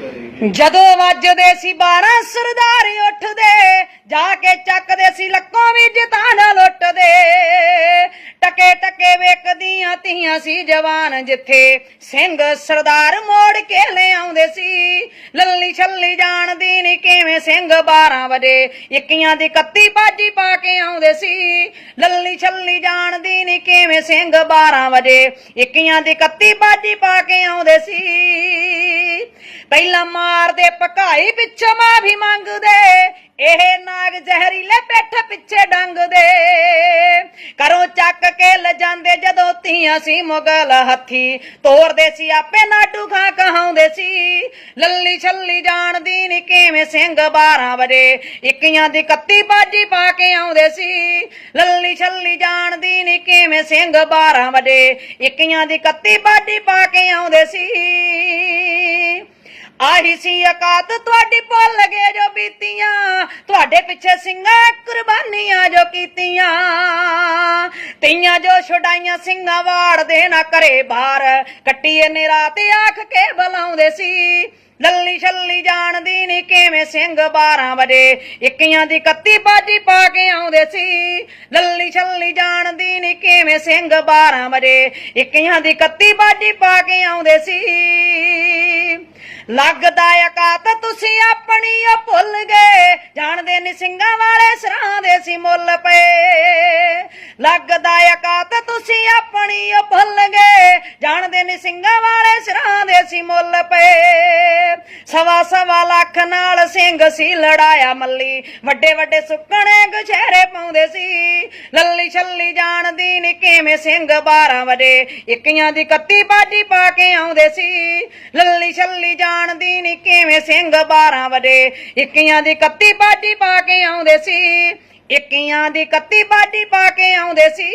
ਜਦੋਂ ਵੱਜਦੇ ਸੀ 12 ਸਰਦਾਰ ਉੱਠਦੇ, ਜਾ ਕੇ ਚੱਕਦੇ ਸੀ ਲੱਕੋਂ ਵੀ ਜਿਤਾਂ ਨਾਲ ਲੁੱਟਦੇ। ਟਕੇ ਟਕੇ ਵੇਖਦੀਆਂ ਧੀਆਂ ਸੀ ਜਵਾਨ ਜਿੱਥੇ ਸਿੰਘ ਸਰਦਾਰ ਮੋੜ ਕੇ ਲੈ ਆਉਂਦੇ ਸੀ। ਲੱਲੀ ਛੱਲੀ ਜਾਣਦੀ ਨਹੀਂ ਕਿਵੇਂ ਸਿੰਘ 12 ਵਜੇ ਇੱਕੀਆਂ ਦੀ ਕੱਤੀ ਬਾਜੀ ਪਾ ਕੇ ਆਉਂਦੇ ਸੀ। ਲੱਲੀ ਛੱਲੀ ਜਾਣਦੀ ਨਹੀਂ ਕਿਵੇਂ ਸਿੰਘ 12 ਵਜੇ ਇੱਕੀਆਂ ਦੀ ਕੱਤੀ ਬਾਜੀ ਪਾ ਕੇ ਆਉਂਦੇ ਸੀ। ਪਹਿਲਾਂ ਮਾਰਦੇ ਪਕਾਈ ਪਿੱਛੋਂ ਮਾਫੀ ਮੰਗਦੇ। ਇਹ ਨਾਗ ਜ਼ਹਿਰੀਲੇ ਪਿੱਠ ਪਿੱਛੇ ਡੰਗਦੇ। ਕਰੋ ਚੱਕ ਕੇ ਲਜਾਂਦੇ ਜਦੋਂ ਧੀਆਂ ਸੀ ਮੁਗਲ ਹੱਥੀ। ਤੋਰਦੇ ਸੀ ਆਪੇ ਨਾਟੂ ਖਾ ਕਹਾਉਂਦੇ ਸੀ, ਲੱਲੀ ਛੱਲੀ ਜਾਣਦੀ ਨੀ ਕਿਵੇਂ ਸਿੰਘ 12 ਵਜੇ। ਇੱਕੀਆਂ ਦੀ ਕੱਤੀ ਬਾਜੀ ਪਾ ਕੇ ਆਉਂਦੇ ਸੀ, ਲੱਲੀ ਛੱਲੀ ਜਾਣਦੀ ਨੀ ਕਿਵੇਂ ਸਿੰਘ 12 ਵਜੇ। ਇੱਕੀਆਂ ਦੀ ਕੱਤੀ ਬਾਜੀ ਪਾ ਕੇ ਆਉਂਦੇ ਸੀ। ਆਹੀ ਸੀ ਅਕਾਤ ਤੁਹਾਡੀ ਭੁੱਲ ਗਏ ਜੋ ਬੀਤੀਆਂ। ਤੁਹਾਡੇ ਪਿੱਛੇ ਸਿੰਘਾਂ ਕੁਰਬਾਨੀਆਂ ਜੋ ਕੀਤੀਆਂ। ਤੀਆਂ ਜੋ ਛੁਡਾਈਆਂ ਸਿੰਘਾਂ ਵਾੜ ਦੇ ਕਰੇ ਬਾਹਰ। ਕੱਟੀਏ ਨੇ ਰਾਤ ਆਖ ਕੇ ਬੁਲਾਉਂਦੇ ਸੀ। ਲੱਲੀ ਛੱਲੀ ਜਾਣਦੀ ਨੀ ਕਿਵੇਂ ਸਿੰਘ 12 ਵਜੇ। ਇੱਕੀਆਂ ਦੀ ਕੱਤੀ ਬਾਜੀ ਪਾ ਕੇ ਆਉਂਦੇ ਸੀ। ਲੱਲੀ ਛੱਲੀ ਜਾਣਦੀ ਨੀ ਕਿਵੇਂ ਸਿੰਘ 12 ਵਜੇ। ਇੱਕੀਆਂ ਦੀ ਕੱਤੀ ਬਾਜੀ ਪਾ ਕੇ ਆਉਂਦੇ ਸੀ। ਲੱਗਦਾ ਅਕਾਤ ਤੁਸੀਂ ਆਪਣੀ ਓ ਭੁੱਲ ਗਏ। ਜਾਣਦੇ ਨੀ ਸਿੰਘਾਂ ਵਾਲੇ ਸਰਾਂ ਦੇ ਸੀ ਮੁੱਲ ਪਏ। ਲੱਗਦਾ ਅਕਾਤ ਤੁਸੀਂ ਆਪਣੀ ਓ ਭੁੱਲ ਗਏ। ਜਾਣਦੇ ਨੀ ਸਿੰਘਾਂ ਵਾਲੇ ਸਰਾਂ ਦੇ ਸੀ ਮੁੱਲ ਪਏ। ਸਵਾ ਸਵਾ ਲੱਖ ਨਾਲ ਸਿੰਘ ਸੀ ਲੜਾਇਆ ਮੱਲੀ। ਵੱਡੇ ਵੱਡੇ ਸੁੱਕਣੇ ਗਛੇਰੇ ਪਾਉਂਦੇ ਸੀ। ਲੱਲੀ ਛੱਲੀ ਜਾਣਦੀ ਨੀ ਕਿਵੇਂ ਸਿੰਘ 12 ਵਜੇ। ਇੱਕੀਆਂ ਦੀ ਕੱਤੀ ਬਾਜੀ ਪਾ ਕੇ ਆਉਂਦੇ ਸੀ। ਲੱਲੀ ਛੱਲੀ ਜਾਣ ਜਾਣਦੀ ਨੀ ਕਿਵੇਂ ਸਿੰਘ 12 ਵਜੇ। ਇੱਕੀਆਂ ਦੀ ਕੱਤੀ ਬਾਡੀ ਪਾ ਕੇ ਆਉਂਦੇ ਸੀ। ਇੱਕੀਆਂ ਦੀ ਕੱਤੀ ਬਾਡੀ ਪਾ ਕੇ ਆਉਂਦੇ ਸੀ।